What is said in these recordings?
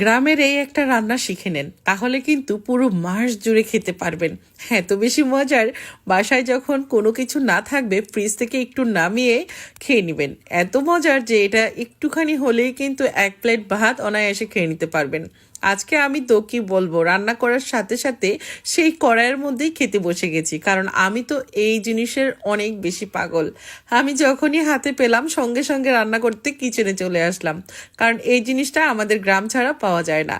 গ্রামের এই একটা রান্না শিখে নেন, তাহলে কিন্তু পুরো মাস জুড়ে খেতে পারবেন। হ্যাঁ তো বেশি মজার, বাসায় যখন কোনো কিছু না থাকবে ফ্রিজ থেকে একটু নামিয়ে খেয়ে নেবেন। এত মজার যে এটা একটুখানি হলেই কিন্তু এক প্লেট ভাত অনায়াসে খেয়ে নিতে পারবেন। আজকে আমি তো কি বলব? রান্না করার সাথে সাথে সেই কড়াইয়ের মধ্যেই খেতে বসে গেছি। কারণ আমি তো এই জিনিসের অনেক বেশি পাগল। আমি যখনই হাতে পেলাম, সঙ্গে সঙ্গে রান্না করতে কিচেনে চলে আসলাম। কারণ এই জিনিসটা আমাদের গ্রাম ছাড়া পাওয়া যায় না।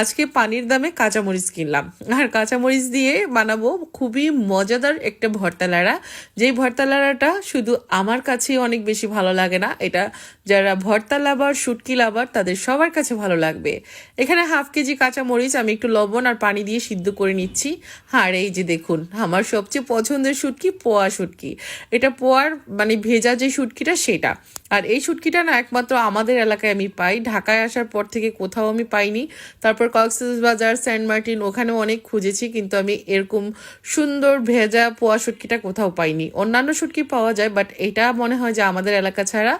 আজকে পানির দামে কাঁচামরিচ কিনলাম। আর কাঁচামরিচ দিয়ে বানাবো খুবই মজাদার একটা ভর্তা লাড়া যেই ভর্তা লাড়াটা শুধু আমার কাছেই অনেক বেশি ভালো লাগে না, এটা যারা ভর্তা লাভার, শুটকি লাভার, তাদের সবার কাছে ভালো লাগবে। এখানে হাফ কেজি কাঁচামরিচ আমি একটু লবণ আর পানি দিয়ে সিদ্ধ করে নিচ্ছি। আর এই যে দেখুন, আমার সবচেয়ে পছন্দের শুটকি পোয়া শুটকি। এটা পোয়ার মানে ভেজা যে শুটকিটা, সেটা। আর এই শুটকিটা না একমাত্র আমাদের এলাকায় আমি পাই। ঢাকায় আসার পর থেকে কোথাও আমি পাইনি। তারপর কক্সবাজার সেন্ট মার্টিন, ওখানেও অনেক খুঁজেছি, কিন্তু আমি এরকম সুন্দর ভেজা পোয়া শুটকিটা কোথাও পাইনি। অন্যান্য শুটকি পাওয়া যায় বাট এটা মনে হয় যে আমাদের এলাকা ছাড়া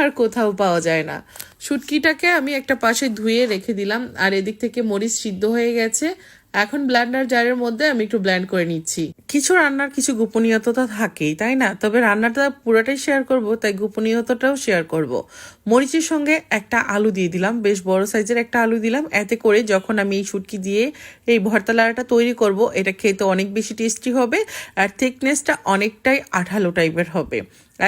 আর কোথাও পাওয়া যায় না। শুটকিটাকে আমি একটা পাশে ধুয়ে রেখে দিলাম, আর এদিক থেকে মরিচ সিদ্ধ হয়ে গেছে। এখন ব্ল্যান্ডার জারের মধ্যে আমি একটু ব্ল্যান্ড করে নিচ্ছি। কিছু রান্নার কিছু গোপনীয়তা থাকেই, তাই না? তবে রান্নাটা পুরোটাই শেয়ার করব, তাই গোপনীয়তাটাও শেয়ার করব। মরিচের সঙ্গে একটা আলু দিয়ে দিলাম, বেশ বড় সাইজের একটা আলু দিলাম। এতে করে যখন আমি এই শুটকি দিয়ে এই ভর্তা লাড়াটা তৈরি করব, এটা খেতে অনেক বেশি টেস্টি হবে আর থিকনেসটা অনেকটাই আঠালো টাইপের হবে।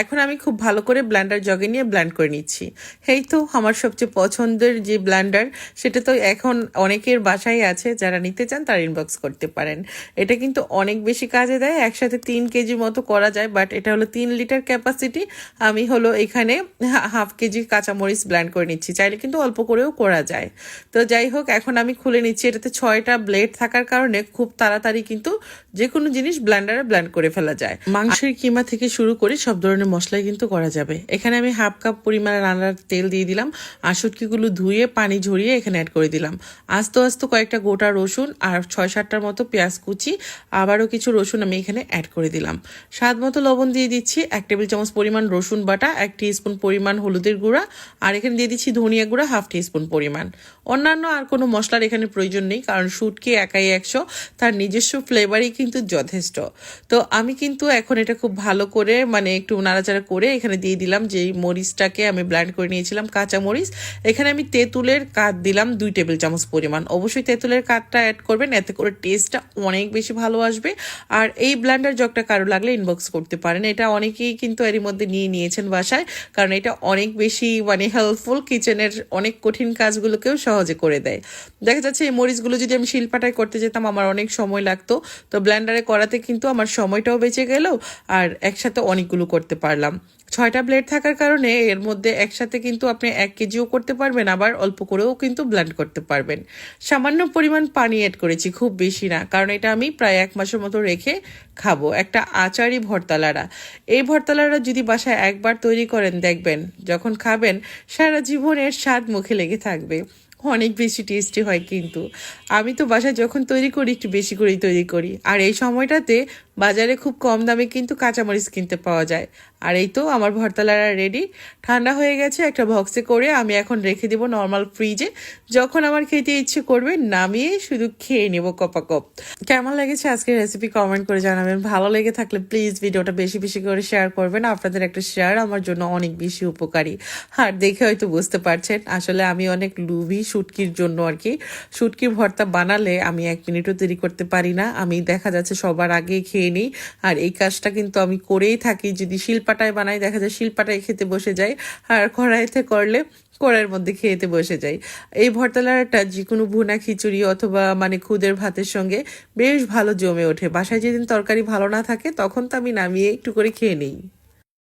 এখন আমি খুব ভালো করে ব্ল্যান্ডার জগে নিয়ে ব্ল্যান্ড করে নিচ্ছি। এই তো আমার সবচেয়ে পছন্দের যে ব্ল্যান্ডার সেটা তো এখন অনেকের বাসায় আছে, যারা নিতে চান, তারা ইনবক্স করতে পারেন। এটা কিন্তু অনেক বেশি কাজে দেয়, একসাথে তিন কেজি মতো করা যায় বাট এটা হলো তিন লিটার ক্যাপাসিটি আমি হলো এখানে হাফ কেজি কাঁচামরিচ ব্ল্যান্ড করে নিচ্ছি, চাইলে কিন্তু অল্প করেও করা যায়। তো যাই হোক, এখন আমি খুলে নিচ্ছি, এটাতে ছয়টা ব্লেড থাকার কারণে খুব তাড়াতাড়ি কিন্তু যে কোনো জিনিস ব্ল্যান্ডারে ব্ল্যান্ড করে ফেলা যায়। মাংসের কিমা থেকে শুরু করে সব ধরনের মশলাই কিন্তু করা যাবে। এখানে আমি হাফ কাপ পরিমাণে রান্নার তেল দিয়ে দিলাম, আর শুটকিগুলো ধুয়ে, পানি ঝরিয়ে এখানে অ্যাড করে দিলাম। আস্তে আস্তে কয়েকটা গোটা রসুন আর ছয় সাতটার মতো পেঁয়াজ কুচি, আবারও কিছু রসুন আমি এখানে অ্যাড করে দিলাম। স্বাদ মতো লবণ দিয়ে দিচ্ছি এক টেবিল চামচ পরিমাণ রসুন বাটা, এক স্পুন পরিমাণ হলুদের গুঁড়া, আর এখানে দিয়ে দিচ্ছি ধনিয়া গুঁড়া হাফ স্পুন পরিমাণ। অন্যান্য আর কোনো মশলার এখানে প্রয়োজন নেই, কারণ শুটকি একাই একশো, তার নিজস্ব ফ্লেভারই কিন্তু যথেষ্ট। তো আমি কিন্তু এখন এটা খুব ভালো করে মানে একটু নাড়াচাড়া করে এখানে দিয়ে দিলাম যেই মরিচটাকে আমি ব্ল্যান্ড করে নিয়েছিলাম কাঁচা মরিচ এখানে আমি তেঁতুলের কাঠ দিলাম দুই টেবিল চামচ পরিমাণ। অবশ্যই তেঁতুলের কাঠটা অ্যাড করবেন, এতে করে টেস্টটা অনেক বেশি ভালো আসবে। আর এই ব্ল্যান্ডার জগটা কারও লাগলে ইনবক্স করতে পারেন। এটা অনেকেই কিন্তু এরই মধ্যে নিয়ে নিয়েছেন বাসায়, কারণ এটা অনেক বেশি মানে হেল্পফুল কিচেনের অনেক কঠিন কাজগুলোকেও সহজে করে দেয়। দেখা যাচ্ছে এই মরিচগুলো যদি আমি শিলপাটায় করতে যেতাম, আমার অনেক সময় লাগতো। তো ব্ল্যান্ডারে করাতে কিন্তু আমার সময়টাও বেঁচে গেল, আর একসাথে অনেকগুলো করতে পারলাম। ছয়টা ব্লেড থাকার কারণে এর মধ্যে একসাথে কিন্তু আপনি এক কেজিও করতে পারবেন, আবার অল্প করেও কিন্তু ব্ল্যান্ড করতে পারবেন। সামান্য পরিমাণ পানি অ্যাড করেছি খুব বেশি না, কারণ এটা আমি প্রায় এক মাসের মতো রেখে খাব। একটা আচারি ভর্তালারা। এই ভর্তালারা যদি বাসায় একবার তৈরি করেন, দেখবেন যখন খাবেন, সারা জীবনের স্বাদ মুখে লেগে থাকবে। অনেক বেশি টেস্টি হয় কিন্তু। আমি তো বাসায় যখন তৈরি করি, একটু বেশি করেই তৈরি করি। আর এই সময়টাতে বাজারে খুব কম দামে কিন্তু কাঁচামরিচ কিনতে পাওয়া যায়। আর এই তো আমার ভর্তালারা রেডি ঠান্ডা হয়ে গেছে, একটা বক্সে করে আমি এখন রেখে দিব নর্মাল ফ্রিজে যখন আমার খেতে ইচ্ছে করবে, নামিয়ে শুধু খেয়ে নেব কপা কপ কেমন লেগেছে আজকের রেসিপি কমেন্ট করে জানাবেন। ভালো লেগে থাকলে প্লিজ ভিডিওটা বেশি বেশি করে শেয়ার করবেন। আপনাদের একটা শেয়ার আমার জন্য অনেক বেশি উপকারী। আর দেখে হয়তো বুঝতে পারছেন, আসলে আমি অনেক লুভি শুটকির জন্য আর কি। শুটকির ভর্তা বানালে আমি এক মিনিটও দেরি করতে পারি না। আমি দেখা যাচ্ছে সবার আগে খেয়ে নিই। আর এই কাজটা কিন্তু আমি করেই থাকি। যদি শিলপাটায় বানাই, দেখা যায় শিলপাটায় খেতে বসে যাই। আর কড়াইতে করলে কড়াইয়ের মধ্যে খেয়েতে বসে যাই। এই ভর্তালাটা যে কোনো ভুনা খিচুড়ি অথবা মানে খুদের ভাতের সঙ্গে বেশ ভালো জমে ওঠে। বাসায় যেদিন তরকারি ভালো না থাকে, তখন তো আমি নামিয়ে একটু করে খেয়ে নিই।